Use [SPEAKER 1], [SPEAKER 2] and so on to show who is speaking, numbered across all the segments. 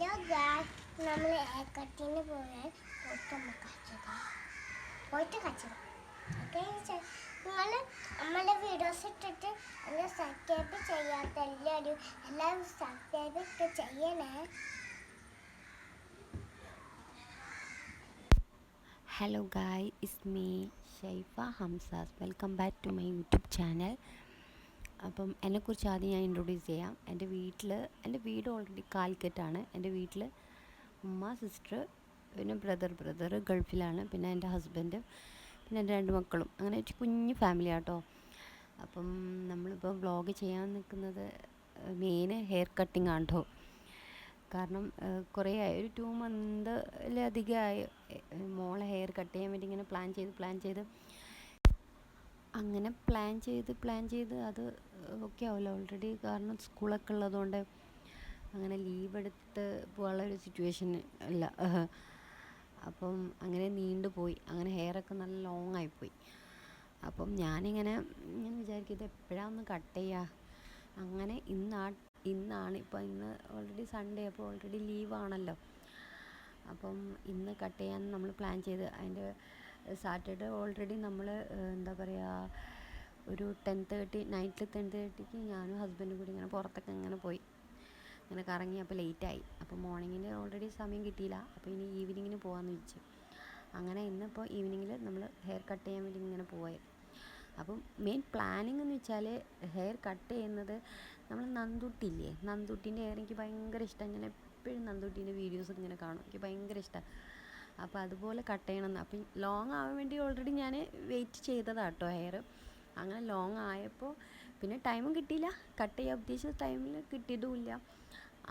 [SPEAKER 1] Hello guys നമ്മൾ കട്ടിന് പോയാൽ പോയിട്ട് നമ്മൾ കച്ചത് പോയിട്ട് കച്ചത് ഓക്കെ നിങ്ങൾ നമ്മളെ വീഡിയോസ് ഇട്ടിട്ട് എന്നെ സബ്സ്ക്രൈബ് ചെയ്യാത്ത എല്ലാവരും എല്ലാവരും സബ്സ്ക്രൈബ് ഒക്കെ ചെയ്യണേ.
[SPEAKER 2] Hello guys is me Shaifa Hamza's welcome back to my YouTube channel അപ്പം എന്നെക്കുറിച്ച് ആദ്യം ഞാൻ ഇൻട്രൊഡ്യൂസ് ചെയ്യാം. എന്റെ വീട്ടിൽ എന്റെ വീട് ഓൾറെഡി കാലിക്കറ്റാണ് എന്റെ വീട്ടിൽ ഉമ്മ സിസ്റ്റർ പിന്നെ ബ്രദർ ബ്രദർ ഗൾഫിലാണ്. പിന്നെ എന്റെ ഹസ്ബൻഡ് പിന്നെ എന്റെ രണ്ട് മക്കളും. അങ്ങനെ ഒരു കുഞ്ഞു ഫാമിലി ആട്ടോ. അപ്പം നമ്മളിപ്പോൾ വ്ളോഗ് ചെയ്യാൻ നിൽക്കുന്നത് മെയിൻ ഹെയർ കട്ടിങ് ആണ് കാരണം കുറേ ആയി. ഒരു ടു മന്തിലധികമായി മോളെ ഹെയർ കട്ട് ചെയ്യാൻ വേണ്ടി ഇങ്ങനെ പ്ലാൻ ചെയ്ത് പ്ലാൻ ചെയ്ത് അങ്ങനെ പ്ലാൻ ചെയ്ത് പ്ലാൻ ചെയ്ത് അത് ഓക്കെ ആവില്ല ഓൾറെഡി കാരണം സ്കൂളൊക്കെ ഉള്ളതുകൊണ്ട് അങ്ങനെ ലീവ് എടുത്ത് പോകാനുള്ള ഒരു സിറ്റുവേഷൻ അല്ല അപ്പം അങ്ങനെ നീണ്ടുപോയി അങ്ങനെ ഹെയറൊക്കെ നല്ല ലോങ് ആയിപ്പോയി അപ്പം ഞാനിങ്ങനെ ഞാൻ വിചാരിക്കും ഇത് എപ്പോഴാണ് കട്ട് ചെയ്യുക അങ്ങനെ ഇന്നാ ഇന്നാണ്. ഇപ്പം ഇന്ന് ഓൾറെഡി സൺഡേ അപ്പോൾ ഓൾറെഡി ലീവാണല്ലോ അപ്പം ഇന്ന് കട്ട് ചെയ്യാൻ നമ്മൾ പ്ലാൻ ചെയ്ത്. അതിന്റെ സാറ്റർഡേ ഓൾറെഡി നമ്മൾ എന്താ പറയുക ഒരു ടെൻ തേർട്ടി നൈറ്റിൽ ടെൻ തേർട്ടിക്ക് ഞാനും ഹസ്ബൻഡും കൂടി ഇങ്ങനെ പുറത്തൊക്കെ ഇങ്ങനെ പോയി. ഇങ്ങനെ കറങ്ങി അപ്പോൾ ലേറ്റായി. അപ്പോൾ മോർണിംഗിന് ഓൾറെഡി സമയം കിട്ടിയില്ല. അപ്പോൾ ഇനി ഈവനിങ്ങിന് പോകാമെന്ന് വെച്ചു അങ്ങനെ ഇന്നിപ്പോൾ ഈവനിങ്ങിൽ നമ്മൾ ഹെയർ കട്ട് ചെയ്യാൻ വേണ്ടി ഇങ്ങനെ പോയി അപ്പം മെയിൻ പ്ലാനിങ് എന്ന് വെച്ചാൽ ഹെയർ കട്ട് ചെയ്യുന്നത് നമ്മൾ നന്ദുട്ടില്ലേ? നന്ദുട്ടീന്റെ ഹെയർ എനിക്ക് ഭയങ്കര ഇഷ്ടം. ഞാൻ എപ്പോഴും നന്ദുട്ടീന്റെ വീഡിയോസ് ഇങ്ങനെ കാണും. എനിക്ക് ഭയങ്കര ഇഷ്ടമാണ് അപ്പോൾ അതുപോലെ കട്ട് ചെയ്യണമെന്ന് അപ്പം ലോങ് ആവാൻ വേണ്ടി ഓൾറെഡി ഞാൻ വെയിറ്റ് ചെയ്തതാണ് കേട്ടോ ഹെയർ അങ്ങനെ ലോങ് ആയപ്പോൾ പിന്നെ ടൈമും കിട്ടിയില്ല. കട്ട് ചെയ്യാൻ ഉദ്ദേശിച്ച ടൈമിൽ കിട്ടിയതുമില്ല.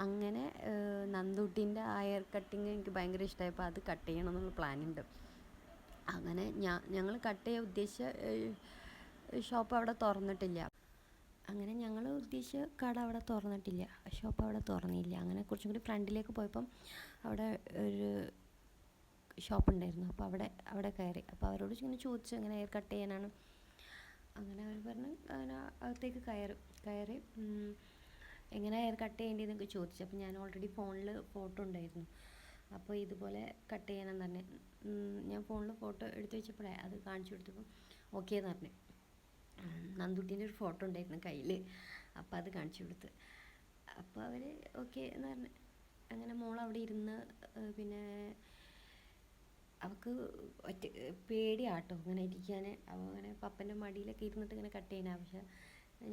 [SPEAKER 2] അങ്ങനെ നന്ദുട്ടിന്റെ ആ ഹെയർ കട്ടിങ് എനിക്ക് ഭയങ്കര ഇഷ്ടമായപ്പോൾ അത് കട്ട് ചെയ്യണം എന്നുള്ള പ്ലാനുണ്ട് അങ്ങനെ ഞാൻ ഞങ്ങൾ കട്ട് ചെയ്യാൻ ഉദ്ദേശിച്ച ഷോപ്പ് അവിടെ തുറന്നിട്ടില്ല. അങ്ങനെ ഞങ്ങൾ ഉദ്ദേശിച്ച കട അവിടെ തുറന്നിട്ടില്ല. ഷോപ്പ് അവിടെ തുറന്നില്ല. അങ്ങനെ കുറച്ചും കൂടി ഫ്രണ്ടിലേക്ക് പോയപ്പം അവിടെ ഒരു ഷോപ്പ് ഉണ്ടായിരുന്നു അപ്പോൾ അവിടെ അവിടെ കയറി. അപ്പോൾ അവരോട് ഇങ്ങനെ ചോദിച്ചു അങ്ങനെ ഹെയർ കട്ട് ചെയ്യാനാണ്? അങ്ങനെ അവർ പറഞ്ഞു അങ്ങനെ അകത്തേക്ക് കയറി കയറി എങ്ങനെ ഹെയർ കട്ട് ചെയ്യേണ്ടതെന്നൊക്കെ ചോദിച്ചു. അപ്പോൾ ഞാൻ ഓൾറെഡി ഫോണിൽ ഫോട്ടോ ഉണ്ടായിരുന്നു. അപ്പോൾ ഇതുപോലെ കട്ട് ചെയ്യണമെന്ന് പറഞ്ഞു. ഞാൻ ഫോണിൽ ഫോട്ടോ എടുത്തു വെച്ചപ്പോഴേ അത് കാണിച്ചു കൊടുത്തപ്പോൾ ഓക്കെ എന്ന് പറഞ്ഞു. നന്ദുട്ടീന്റെ ഒരു ഫോട്ടോ ഉണ്ടായിരുന്നു കയ്യിൽ അപ്പോൾ അത് കാണിച്ചു കൊടുത്ത്. അപ്പോൾ അവർ ഓക്കെ എന്ന് പറഞ്ഞു. അങ്ങനെ മോൾ അവിടെ ഇരുന്ന് പിന്നെ അവൾക്ക് ഒറ്റ പേടിയാട്ടോ ഇങ്ങനെ ഇരിക്കാൻ അവ അങ്ങനെ പപ്പന്റെ മടിയിലൊക്കെ ഇരുന്നിട്ട് ഇങ്ങനെ കട്ട് ചെയ്യുന്ന പക്ഷെ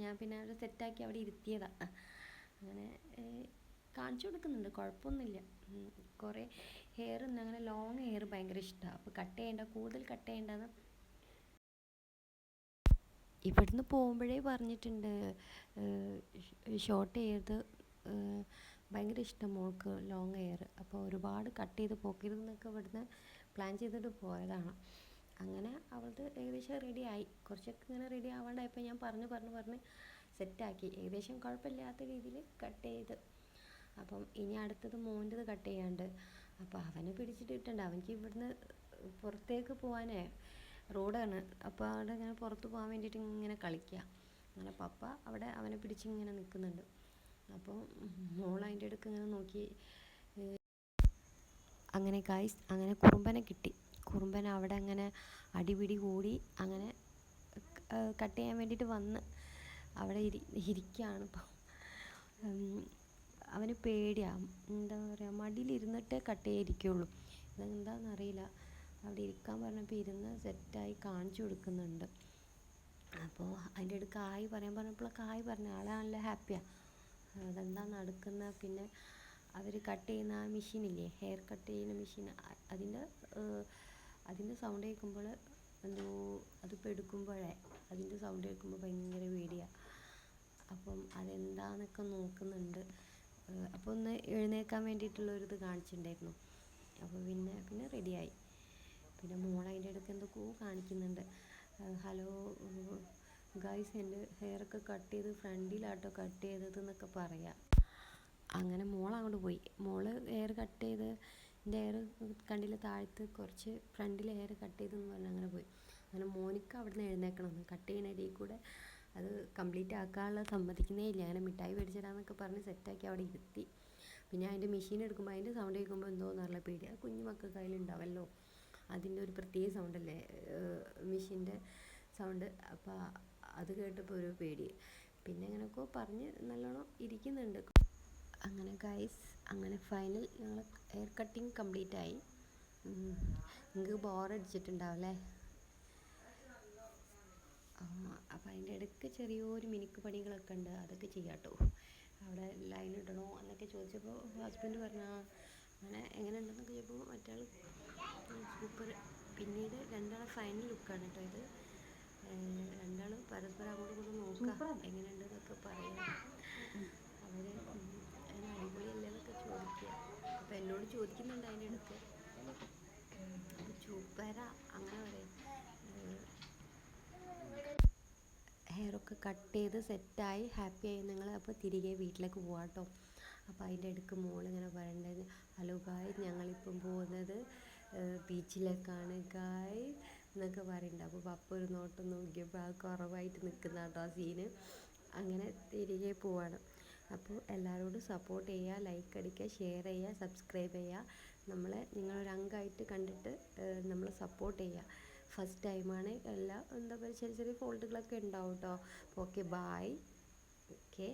[SPEAKER 2] ഞാൻ പിന്നെ അവിടെ സെറ്റാക്കി അവിടെ ഇരുത്തിയതാണ് അങ്ങനെ കാണിച്ചു കൊടുക്കുന്നുണ്ട്. കുഴപ്പമൊന്നുമില്ല. കുറേ ഹെയർ അങ്ങനെ ലോങ് ഹെയർ ഭയങ്കര ഇഷ്ടമാണ് അപ്പോൾ കട്ട് ചെയ്യേണ്ട കൂടുതൽ കട്ട് ചെയ്യേണ്ടതെന്ന് ഇവിടുന്ന് പോകുമ്പോഴേ പറഞ്ഞിട്ടുണ്ട്. ഷോർട്ട് ചെയ്ത് ഭയങ്കര ഇഷ്ടം മോൾക്ക് ലോങ് ഹെയർ അപ്പോൾ ഒരുപാട് കട്ട് ചെയ്ത് പോക്കരുതെന്നൊക്കെ ഇവിടുന്ന് പ്ലാൻ ചെയ്തിട്ട് പോയതാണ്. അങ്ങനെ അവളത് ഏകദേശം റെഡിയായി കുറച്ചൊക്കെ ഇങ്ങനെ റെഡി ആവാണ്ടായപ്പോൾ ഞാൻ പറഞ്ഞു പറഞ്ഞു പറഞ്ഞ് സെറ്റാക്കി ഏകദേശം കുഴപ്പമില്ലാത്ത രീതിയിൽ കട്ട് ചെയ്ത്. അപ്പം ഇനി അടുത്തത് മോന്റെത് കട്ട് ചെയ്യാണ്ട്. അപ്പോൾ അവനെ പിടിച്ചിട്ട് അവനക്ക് അവനിക്ക് ഇവിടുന്ന് പുറത്തേക്ക് പോകാനേ റോഡാണ്. അപ്പോൾ അവിടെ ഇങ്ങനെ പുറത്ത് പോകാൻ വേണ്ടിയിട്ട് ഇങ്ങനെ കളിക്കുക അങ്ങനെ പപ്പ അവിടെ അവനെ പിടിച്ച് ഇങ്ങനെ നിൽക്കുന്നുണ്ട് അപ്പോൾ മോൾ അതിന്റെ അടുക്ക് ഇങ്ങനെ നോക്കി അങ്ങനെ ഗായ്സ് അങ്ങനെ കുറുമ്പനെ കിട്ടി. കുറുമ്പൻ അവിടെ അങ്ങനെ അടിപിടി കൂടി അങ്ങനെ കട്ട് ചെയ്യാൻ വേണ്ടിയിട്ട് വന്ന് അവിടെ ഇരി ഇരിക്കുകയാണ് ഇപ്പം. അവന് പേടിയാണ് എന്താ പറയുക മടിയിലിരുന്നിട്ടേ കട്ട് ചെയ്യാതിരിക്കുള്ളൂ. ഇതെന്താണെന്നറിയില്ല അവിടെ ഇരിക്കാൻ പറഞ്ഞപ്പോൾ ഇരുന്ന് സെറ്റായി കാണിച്ചു കൊടുക്കുന്നുണ്ട്. അപ്പോൾ അതിന്റെ അടുത്ത് ആയി പറയാൻ പറഞ്ഞപ്പോഴൊക്കെ ആയി പറഞ്ഞു ആളെ നല്ല ഹാപ്പിയാണ് അതെന്താ നടക്കുന്ന? പിന്നെ അവർ കട്ട് ചെയ്യുന്ന ആ മെഷീനില്ലേ ഹെയർ കട്ട് ചെയ്യുന്ന മെഷീൻ അതിന്റെ അതിന്റെ സൗണ്ട് കേൾക്കുമ്പോൾ എന്തോ അതിപ്പോൾ എടുക്കുമ്പോഴേ അതിന്റെ സൗണ്ട് കേൾക്കുമ്പോൾ ഭയങ്കര പേടിയാണ് അപ്പം അതെന്താണെന്നൊക്കെ നോക്കുന്നുണ്ട്. അപ്പോൾ ഒന്ന് എഴുന്നേൽക്കാൻ വേണ്ടിയിട്ടുള്ളൊരിത് കാണിച്ചിട്ടുണ്ടായിരുന്നു അപ്പോൾ പിന്നെ പിന്നെ റെഡിയായി പിന്നെ മോൾ അതിന്റെ ഇടയ്ക്ക് എന്തൊക്കെയോ കാണിക്കുന്നുണ്ട്. ഹലോ ഗായ്സ് എന്റെ ഹെയറൊക്കെ കട്ട് ചെയ്ത് ഫ്രണ്ടിലാട്ടോ കട്ട് ചെയ്തത് എന്നൊക്കെ പറയാം. അങ്ങനെ മോൾ അങ്ങോട്ട് പോയി. മോൾ എയർ കട്ട് ചെയ്ത് എന്റെ എയർ കണ്ടില്ല താഴ്ത്ത് കുറച്ച് ഫ്രണ്ടിൽ എയർ കട്ട് ചെയ്തെന്ന് പറഞ്ഞ് അങ്ങനെ പോയി. അങ്ങനെ മോനിക്ക് അവിടെ നിന്ന് എഴുന്നേക്കണം കട്ട് ചെയ്യുന്ന ഇടയിൽ കൂടെ അത് കംപ്ലീറ്റ് ആക്കാനുള്ള സമ്മതിക്കുന്നേ ഇല്ല. അങ്ങനെ മിഠായി മേടിച്ചിടാന്നൊക്കെ പറഞ്ഞ് സെറ്റാക്കി അവിടെ ഇരുത്തി. പിന്നെ അതിന്റെ മെഷീൻ എടുക്കുമ്പോൾ അതിന്റെ സൗണ്ട് കേൾക്കുമ്പോൾ എന്തോ നല്ല പേടി അത് കുഞ്ഞു മക്കൾക്ക് അതിലുണ്ടാവല്ലോ അതിന്റെ ഒരു പ്രത്യേക സൗണ്ടല്ലേ മെഷീന്റെ സൗണ്ട് അപ്പോൾ അത് കേട്ടപ്പോൾ ഒരു പേടി. പിന്നെ അങ്ങനെയൊക്കെ പറഞ്ഞ് നല്ലോണം ഇരിക്കുന്നുണ്ട്. അങ്ങനെ ഗൈസ് അങ്ങനെ ഫൈനൽ ഞങ്ങൾ ഹെയർ കട്ടിങ് കംപ്ലീറ്റ് ആയി. നിങ്ങൾക്ക് ബോറടിച്ചിട്ടുണ്ടാവില്ലേ അപ്പോൾ അതിന്റെ ഇടയ്ക്ക് ചെറിയൊരു മിനുക്ക് പണികളൊക്കെ ഉണ്ട് അതൊക്കെ ചെയ്യാം കേട്ടോ അവിടെ ലൈൻ ഇടണോ എന്നൊക്കെ ചോദിച്ചപ്പോൾ ഹസ്ബൻഡ് പറഞ്ഞാൽ അങ്ങനെ എങ്ങനെ ഉണ്ടെന്നൊക്കെ ചോദിച്ചപ്പോൾ മറ്റാൾ സൂപ്പർ പിന്നീട് രണ്ടാളെ ഫൈനൽ ലുക്കാണ് കേട്ടോ ഇത്. രണ്ടാളും പരസ്പരം അങ്ങോട്ടും ഇങ്ങോട്ടും നോക്കാം എങ്ങനെയുണ്ടെന്നൊക്കെ പറയാം. അവർ ചോദിക്കുക അപ്പോൾ എന്നോട് ചോദിക്കുന്നുണ്ട് അതിന്റെ ഇടയ്ക്ക് ചൂപ്പര അങ്ങനെ പറയും. ഹെയറൊക്കെ കട്ട് ചെയ്ത് സെറ്റായി ഹാപ്പി ആയി. നിങ്ങൾ അപ്പോൾ തിരികെ വീട്ടിലേക്ക് പോവാം കേട്ടോ അപ്പോൾ അതിന്റെ ഇടയ്ക്ക് മോളിങ്ങനെ പറയണ്ടായിരുന്നു ഹലോ ഗായ് ഞങ്ങളിപ്പം പോകുന്നത് ബീച്ചിലേക്കാണ് ഗായ് എന്നൊക്കെ പറയുന്നുണ്ട് അപ്പോൾ പപ്പ ഒരു നോട്ടം നോക്കിയപ്പോൾ ആ കുറവായിട്ട് നിൽക്കുന്ന കേട്ടോ ആ സീന് അങ്ങനെ തിരികെ പോവാണ്. അപ്പോൾ എല്ലാവരോടും സപ്പോർട്ട് ചെയ്യുക ലൈക്ക് അടിക്കുക ഷെയർ ചെയ്യുക സബ്സ്ക്രൈബ് ചെയ്യുക. നമ്മളെ നിങ്ങളൊരു അംഗമായിട്ട് കണ്ടിട്ട് നമ്മളെ സപ്പോർട്ട് ചെയ്യുക. ഫസ്റ്റ് ടൈമാണ് എല്ലാ എന്താ പറയുക ചെറിയ ചെറിയ ഫോൾട്ടുകളൊക്കെ ഉണ്ടാവും കേട്ടോ ഓക്കെ ബായ് ഓക്കെ